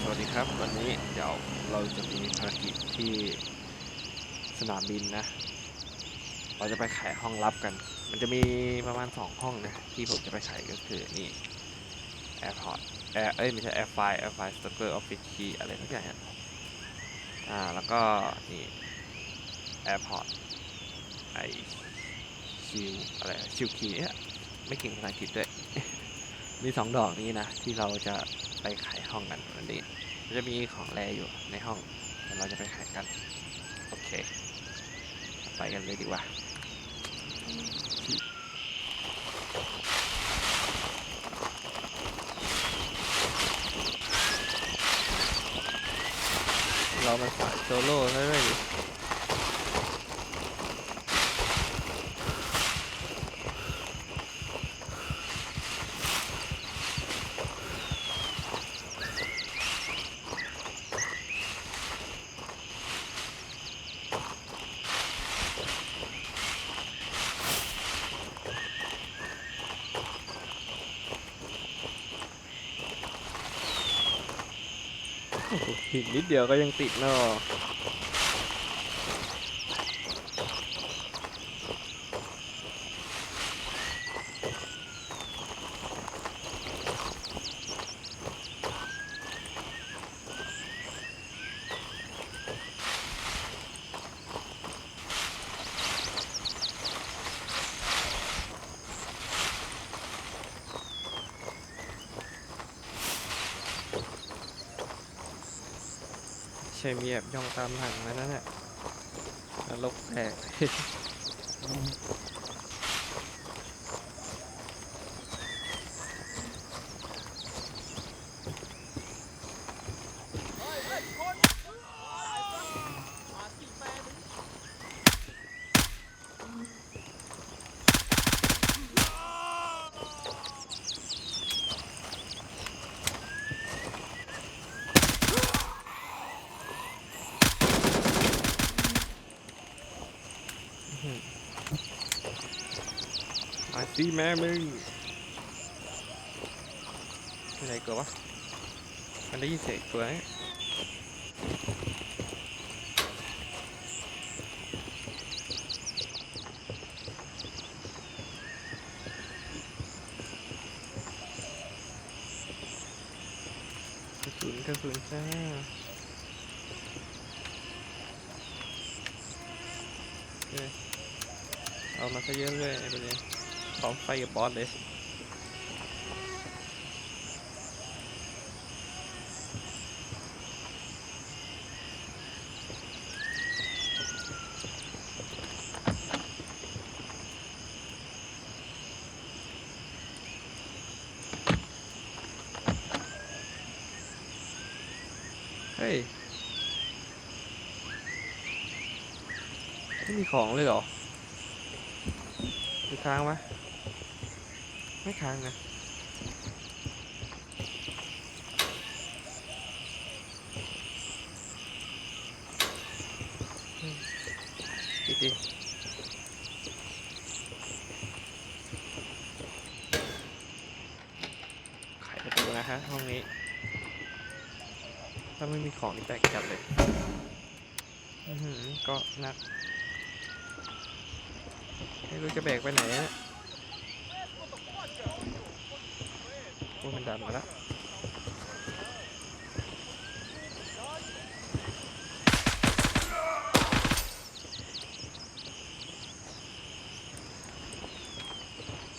สวัสดีครับ วันนี้เดี๋ยวเราจะมีภารกิจที่สนามบินนะ เราจะไปไขห้องลับกัน มันจะมีประมาณ 2 ห้องนะ ที่ผมจะไปไขก็คือนี่ Airport Air เอ้ยไม่ใช่ Air File Air File Stocker Office Key อะไรทุกอย่างอะอ่า แล้วก็นี่ Airport ไอชิวอะไรชิวคีเนี่ยไม่เก่งภาษาอังกฤษด้วย มีสองดอกนี้นะ ที่เราจะ ไปไขห้องกันวันนี้จะมีของแรอยู่ในห้องเดี๋ยวเราจะไปไขกัน โอเค ไปกันเลยดีกว่าเรามาสายโซโล่ได้เลย หินนิดเดียวก็ยังติดเนาะ ช่มีแบบย่องตามหลังนะนั่นแหละนรกแตก แม่มึงเป็นไรกูวะมันได้ยินเสียงกูไหมกระสุนกระสุนจ้าเอามาซะเยอะเลยไอ้ประเด็น พร้อมไฟกับบอสเลยเฮ้ยไม่มีของเลยเหรอหรือค้างวะ ไม่ค้างนะดีดีไขประตูนะฮะห้องนี้ ถ้าไม่มีของนี่แปลกจัดเลย อือหือก็หนักไม่รู้จะแบกไปไหนนะ โอ้ยมันดันมาแล้ว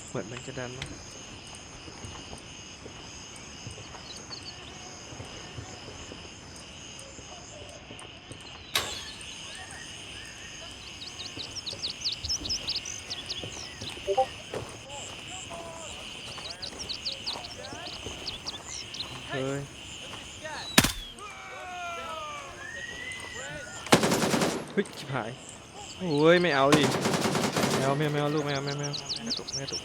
เหมือนมันจะดันมาเฮ้ย เฮ้ยชิบหายโอ้ยไม่เอาดิไม่เอาไม่เอาไม่เอาลูกไม่เอาไม่เอาไม่เอาไม่กระตุกไม่กระตุก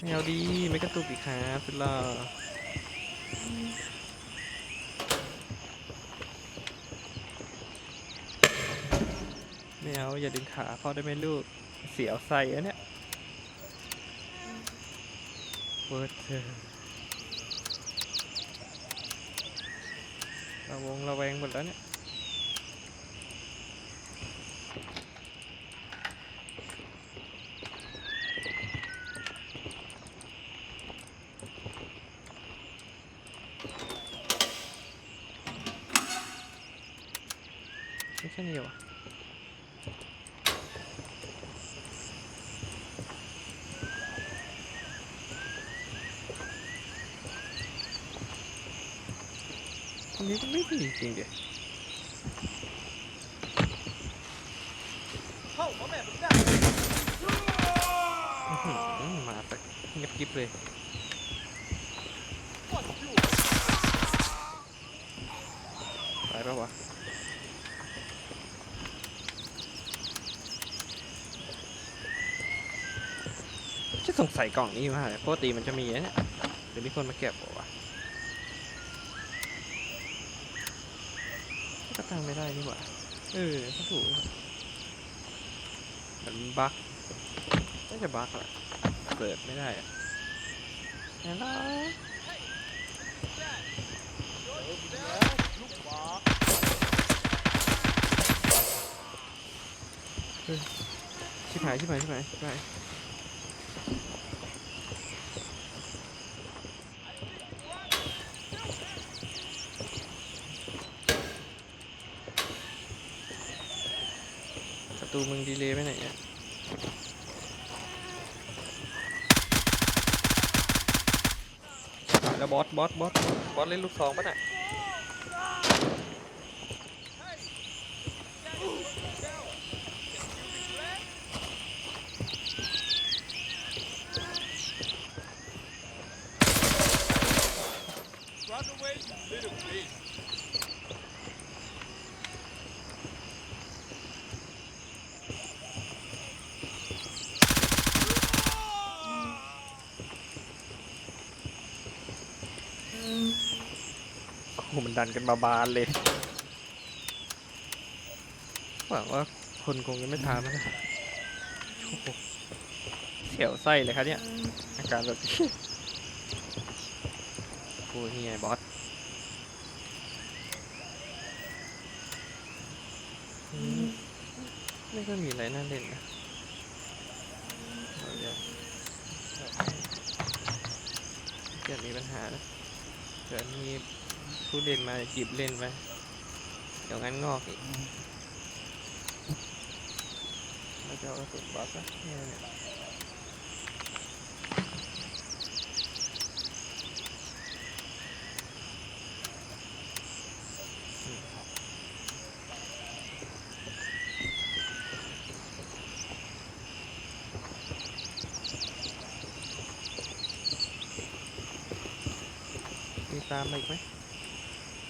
ไม่เอาดีไม่กระตุกดิครับสุดหล่อไม่เอาอย่าดึงขาพ่อได้ไหมลูกเสียวใส่อะเนี่ยเปิดเถอะระ วงระแวงหมดแล้วเนี่ย ไม่ใช่นี่เหรอวะตรง นี้ก็ไม่ดีจริงเดี๋ยเข้าหัวแม่ผมได้มาแต่เงียบกิบเลยก่อนอยู่ไปปะวะจะสงสัยกล่องนี้มากเลยปกติมันจะมีเนี่ยเดี๋ยวมีคนมาเก็บบอกว่าวะก็ตั้ง ไม่ได้นี่หว่าเออก็ถูกมันบั๊กน่าจะบั๊กแหละเปิดไม่ได้อะฮัลโหลลูกหมาชิบหายชิบหายชิบหายชิบหาย ตูมึงดีเลยไปไหนเนี่ยแล้วบอสบอสบอสบอสเล่นลูกซองปะน่ย รันเอาไว้ลิตเติ้ลบี มันดันกันมาบานเลยหวังว่าคนคงจะไม่ทานนะเสียวไส้เลยครับเนี่ยอาการแบบนี้โอ้ยนี่ไงบอสอืมไม่ก็มีอะไรน่าเล่นนะเอาอย่าเกิดมีปัญหานะเกิดมี ผู้เล่นมาจีบเล่นไปเดี๋ยวงั้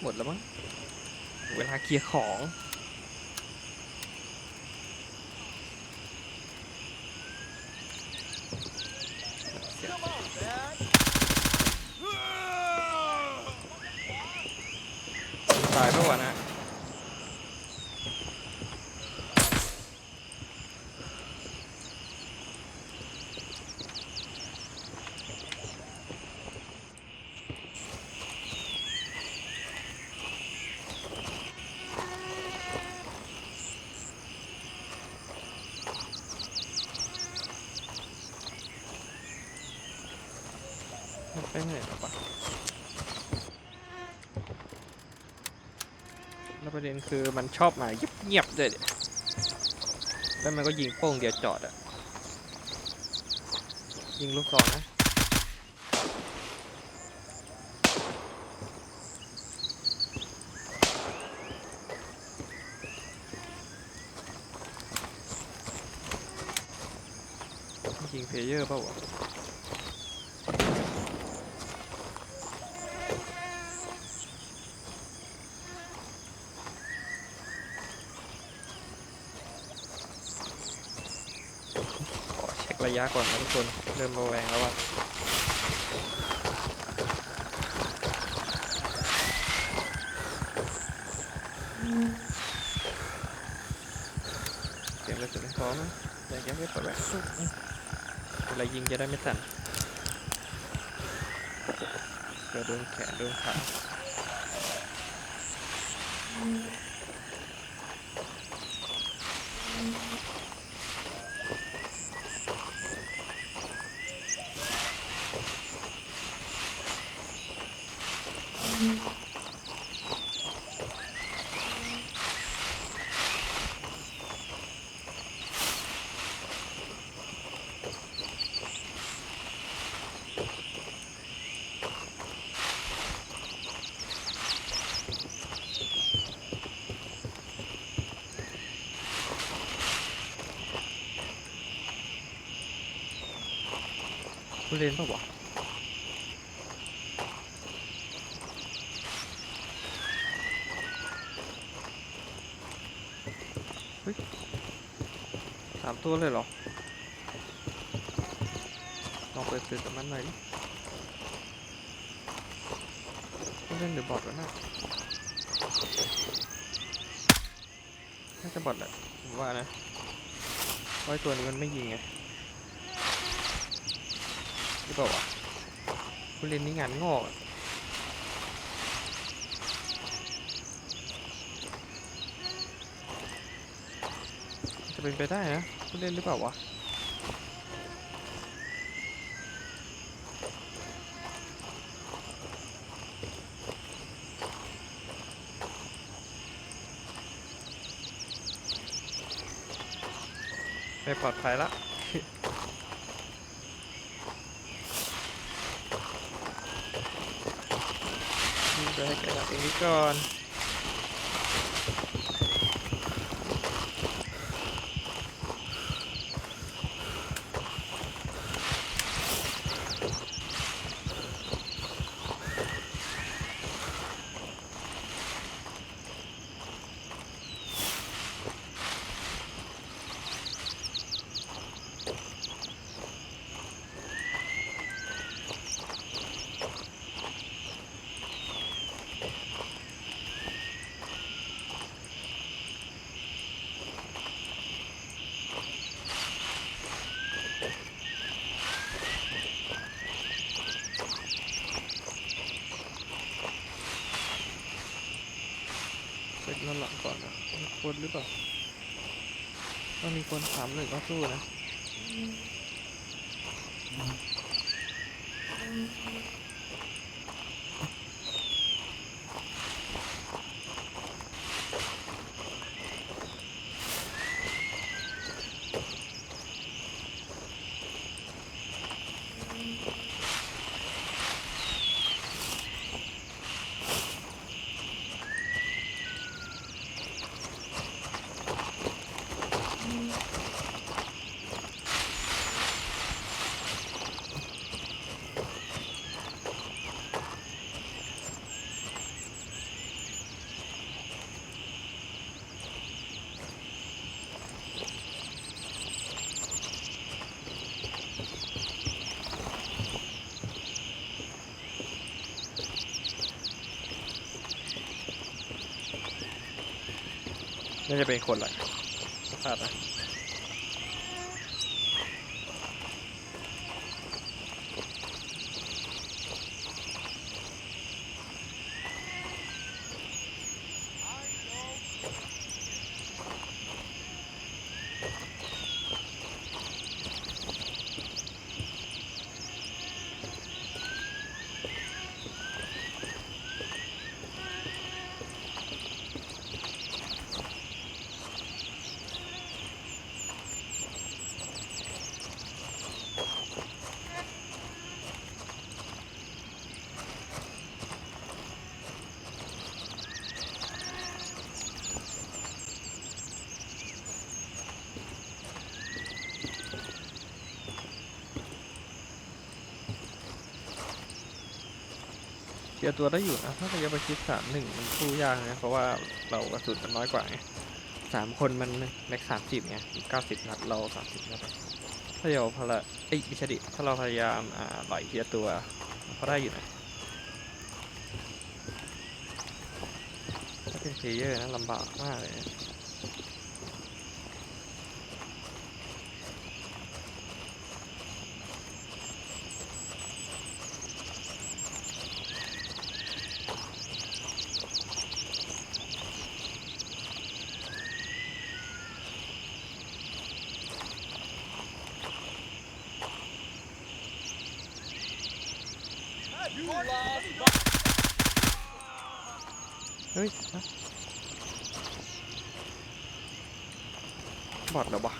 หมดแล้วมั้ง เวลาเคลียร์ของ เสีย Come on man ตายปะวะนะ มันไปไหนแล้วปะแล้วประเด็นคือมันชอบมาเงียบๆด้วยแล้วมันก็ยิงโป้งเดียวจอดอะยิงลูกซองนะยิงเพลเยอร์เปล่าวะ ขอเช็คระ ยะก่อนนะทุกคน เริ่มระแวงแล้วว่าเสียงกระสุนพร้อมไหมแต่ยังไม่ปิดแหวนเวลายิงจะได้ไม่สั่นเกิดโดนแขนโดนขาามตัวเลยเหรอ ลองเปิดสื่อกับมันหน่อยดิเล่นหรือบอทวะน่ะน่าจะบอทแหละผมว่านะเพราะไอตัวนี้มันไม่ยิงไงหรือเปล่าวะผู้เล่นนี่งานงอกจะเป็นไปได้นะ ผู้เล่นหรือเปล่าวะไม่ปลอดภัยละไปให้แกดับเองนี้ก่อน เช็คด้านหลังก่อนนะมีคน หรือเปล่าต้องมีคนสามหนึ่งก็สู้นะ น่าจะเป็นคนแหละพลาดนะ เคลียร์ตัวได้อยู่นะถ้าระยะประชิดสามหนึ่งมันสู้ยากนะเพราะว่าเรากระสุนมันน้อยกว่าไงสามคนมันแม็กสามสิบไงเก้าสิบนัดเราสามสิบนัดอะถ้าเราพละเอ้ยม่ใช่ดิถ้าเราพยายามอ่าไหลเคลียร์ตัวก็ได้อยู่นะถ้าเป็นเพลเยอร์นะลำบากมากเลย บอดเหรอวะ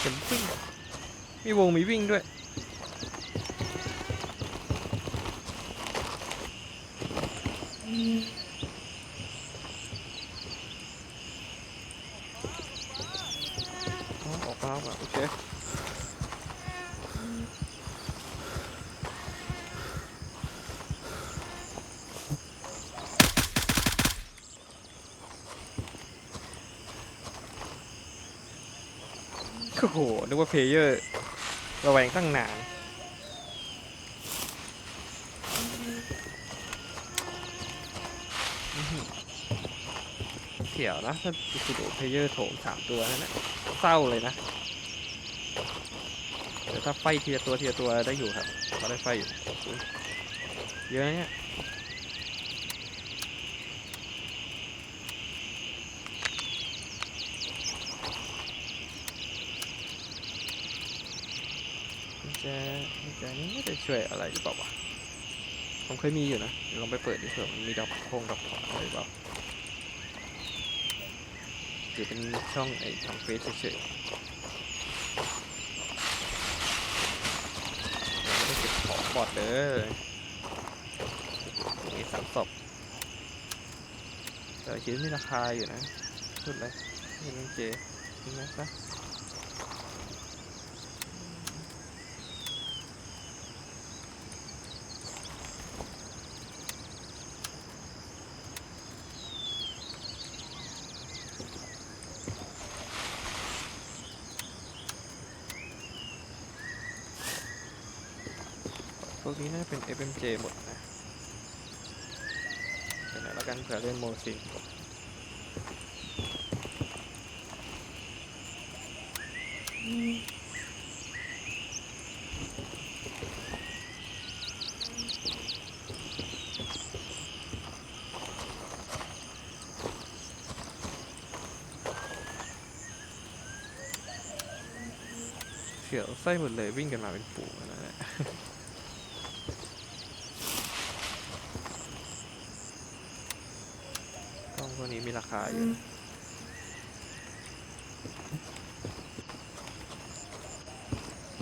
เป็นวิ่งมีวงมีวิ่งด้วยอืมอออกมาแล้วอะโอเค โอ้โห นึกว่า เพลเยอร์ระแวงตั้งนานอื้อหือเสี่ยวนะถ้าอิคุโเพลเยอร์โถมสามตัวนั่นแหละเศร้าเลยนะแต่ถ้าไฟทีละตัวทีละตัวได้อยู่ครับเราได้ไฟอยู่เยอะนะเนี่ย แจกุญแจนี้ไม่ได้ช่วยอะไรหรือเปล่าวะผมเคยมีอยู่นะเดี๋ยวลองไปเปิดดิเผื่อมันมีดอกพงดอกอะไรหรือเปล่าหรือเป็นช่องไอ้ทำเฟซเฉยๆไม่ได้เก็บของบอดเลยมีสามศพแต่ชิ้นมีราคาอยู่นะพูดเลยนี่มันเจนี่นะ วกนี้น่าจะเป็น FMJ หมดนะเดี๋ยวนะแล้วกันเผื่อเล่นโมซินเขียวไส้หมดเลยวิ่งกันมาเป็นฝูงนั่นแหละ กล้องพวกนี้มีรา คาอยู่นะ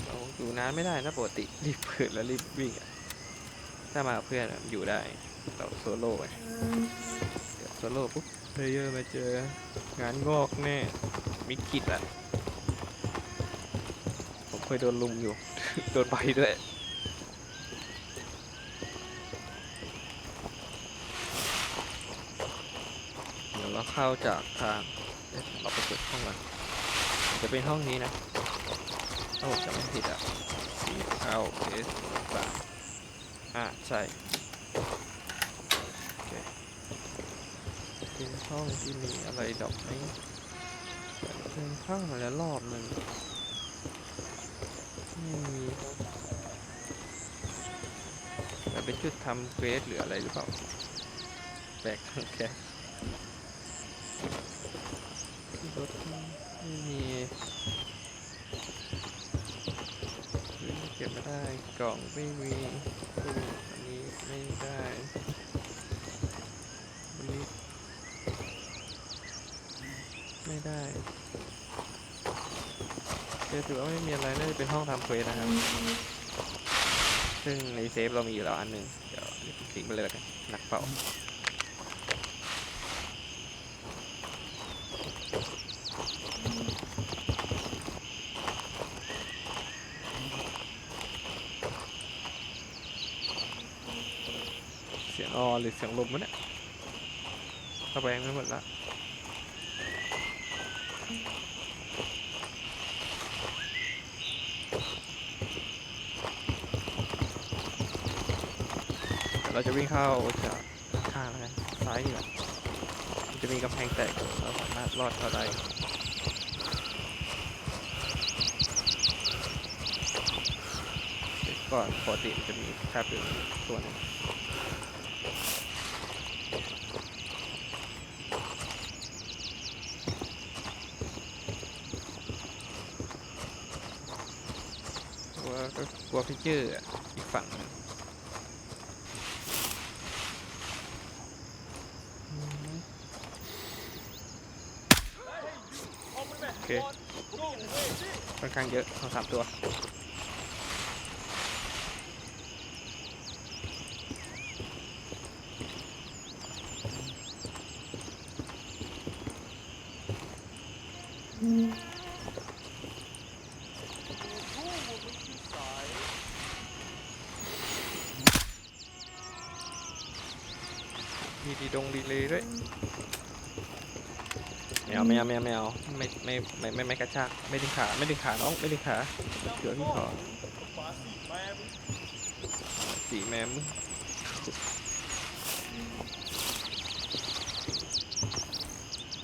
เราอยู่นานไม่ได้นะปกติรีบเปิดแล้วรีบวิ่งถ้ามาเพื่อนอยู่ได้เราโซโล่ไงโซโล่ปุ๊บเพลเยอร์มาเจองานงอกแน่มิกิดอะ ผมเคยโดนลุมอยู่ โดนใบด้วย เดี๋ยวเราเข้าจากทางเอ๊ะเราไปเปิดห้องก่อนจะเป็นห้องนี้นะถ้าผมจำไม่ผิดอะสีเข้าเอสสามอ่าใช่โอเคเป็นห้องที่มีอะไรดอกไหมเดินเข้ามาแล้วรอบหนึ่งไม่มีแต่เป็นจุดทำเควสหรืออะไรหรือเปล่าแปลกแค่ ที่รถ ไม่มีเก็บไม่ได้ กล่องไม่มีตู้อันนี้ไม่ได้อันนี้ไม่ได้เจอถือว่าไม่มีอะไรน่าจะเป็นห้องทำเควสนะครับ ซึ่งในเซฟเรามีอยู่แล้วอันหนึ่งเดี๋ยวทิ้งไปเลยแล้วกันหนักเปล่า เสียงออ หรือเสียงลมวะเนี่ยระแวงไปหมดละเดี๋ยวเราจะวิ่งเข้าจากข้างแล้วกันซ้ายนี่แหละจะมีกำแพงแตกเราสามารถรอดเข้าได้ก่อนปกติจะมีแคบอยู่ตัวนึง โอ้ ลัว ก็กลัวพิเจอร์อะอีกฝั่งโอเคค่อนข้างเยอะสองสามตัว มีดีดงดีเลยด้วยไม่เอาไม่เอาไม่เอาไม่เอาไม่ไม่ไม่ไม่ไม่กระชากไม่ดึงขาไม่ดึงขาน้องไม่ดึงขาเดี๋ยวพี่ขอฝาสีแม่มึงสีแมม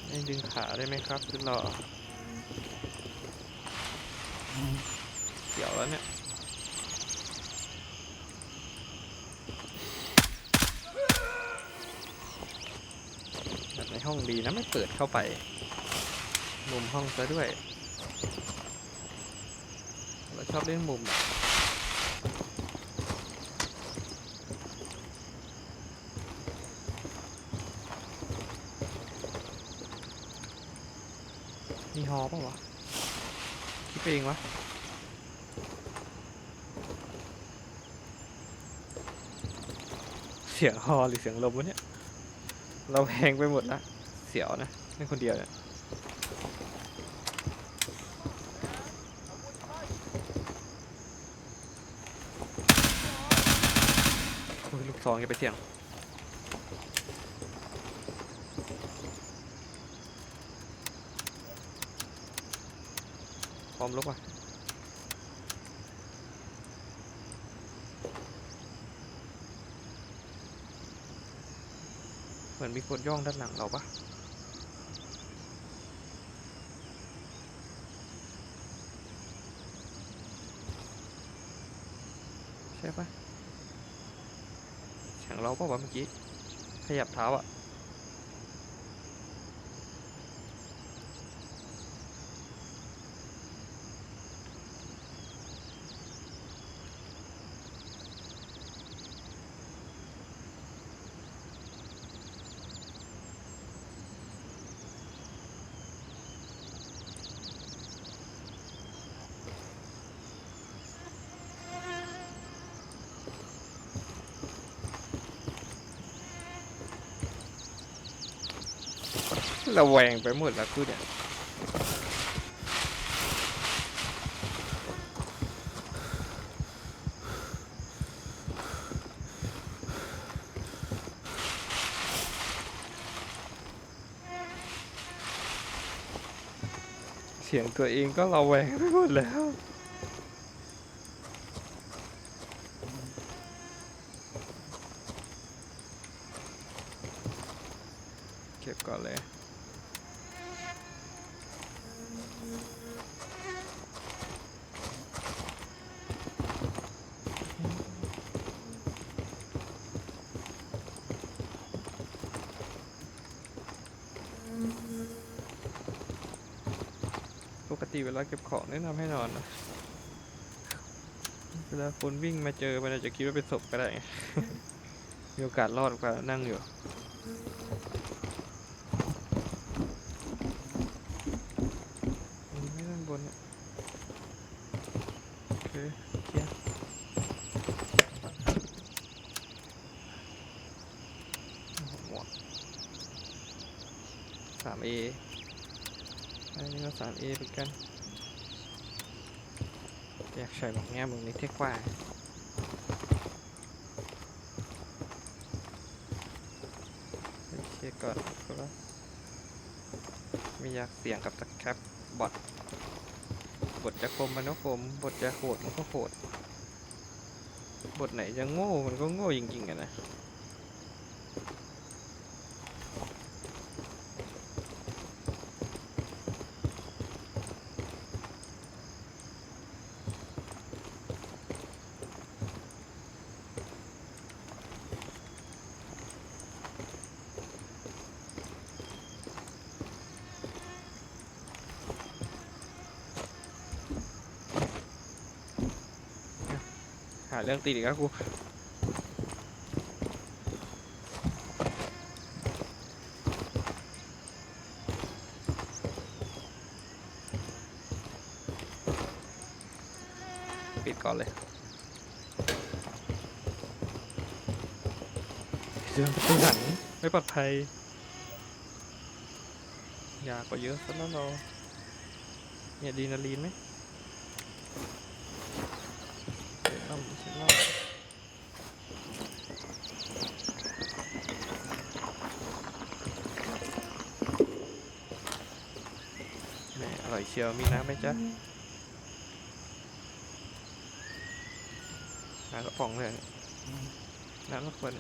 ไม่ดึงขาได้ไหมครับสุดหล่อเดี๋ยวแล้วเนี่ยแบบในห้ องดีนะไม่เปิดเข้าไป มุมห้องซะด้วย เราชอบเล่นมุมมีฮอเปล่าวะ คิดไปเองวะเสียงฮอหรือเสียงลมวะเนี่ย เราแพงไปหมดละ สียวนะนั่นคนเดียวเนี่ยลูกซองอย่าไปเสี่ยงพร้อมลุกอะเหมือนมีคนย่องด้านหลังเราปะใช่ปะ เสียงเราปะวะเมื่อกี้ ขยับเท้าอะ ระแวงไปหมดแล้วกูเนี่ยเสียงตัวเองก็ระแวงไปหมดแล้วเก็บก่อนเลย เวลาเก็บของแนะนำให้นอนนะเวลาคนวิ่งมาเจอมันอาจจะคิดว่าเป็นศพก็ได้ไงมีโอกาสรอดกว่านั่งอยู่มีไม่ด้านบนเนี่ยโอเคเคลียร์โอ้โหหมวกสามเออันนี้ก็สามเอเหมือนกัน อยากใส่แบบเนี้ยมึงนี่เท่กว่าเคลียร์ก่อนก็ไม่อยากเสี่ยงกับตะแคปบอทบทจะคมมันก็คมบทจะโหดมันก็โหด บทไหนจะโง่มันก็โง่จริงๆอะนะ เรื่องตีอีกแล้วกูปิดก่อนเลยเรื่องประตูหลังไม่ปลอดภัยยากกว่าเยอะซะแล้วเราเนี่ยดีนาลีนไหมเดี๋ยวต้องเช็ครอบแห เชียวมีน้ำไหมจ๊ะน้ำกระป๋องเลยน้ำกระป๋อ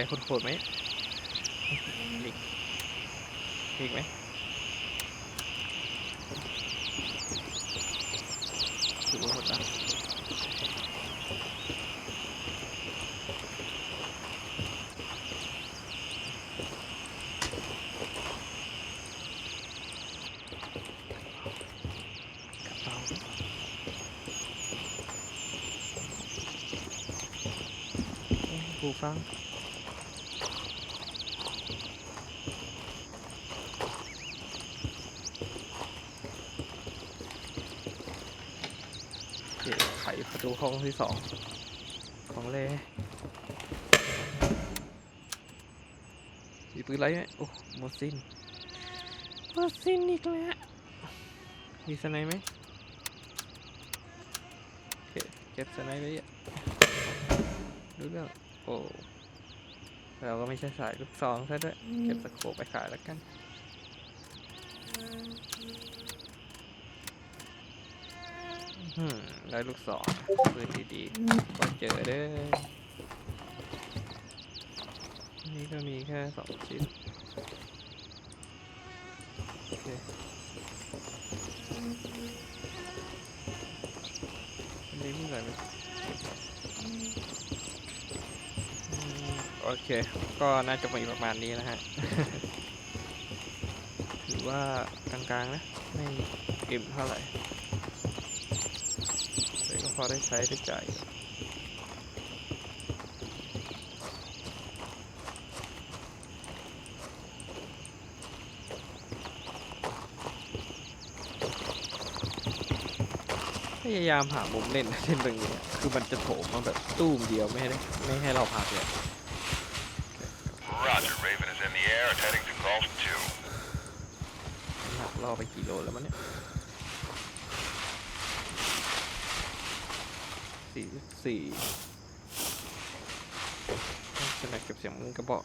อะไรโหดๆไหมอีกอีกไหมถือว่าหมดแล้วกระเป๋าโอ้หูฟัง โอเคไขประตู ห้องที่สองของเล่มีปืนไรไหมโอ้หมดสิ้นหมดสิ้นอีกแล้ว มีสไนด์ไหมโอเคเก็บสไนด์ไว้อะดูเรื่องโอ้เราก็ไม่ใช่สายลูกซองซะด้วย เก็บสโคปไปขายแล้วกันอืม ได้ลูกศรปืนดีๆก็เจอเด้อนี่ก็มีแค่สองชิ้นโอเคอันนี้มีอะไรไหมโอเค ก็น่าจะมีประมาณนี้นะฮะถือว่ากลางๆนะ ไม่อิ่มเท่าไหร่ อได้ใช้ได้จ่ายพยายามหามุมเล่นเล่นตรงนี้อะคือมันจะโถมมาแบบตู้มเดียวไม่ให้ได้ไม่ให้เราพักเลย Roger, Raven is in the air and heading to Golf 2. หนักล่อไปกี่โลแล้วมันเนี่ย สี่สี่ใช่ไหมเก็บเสียงมึงกระบอก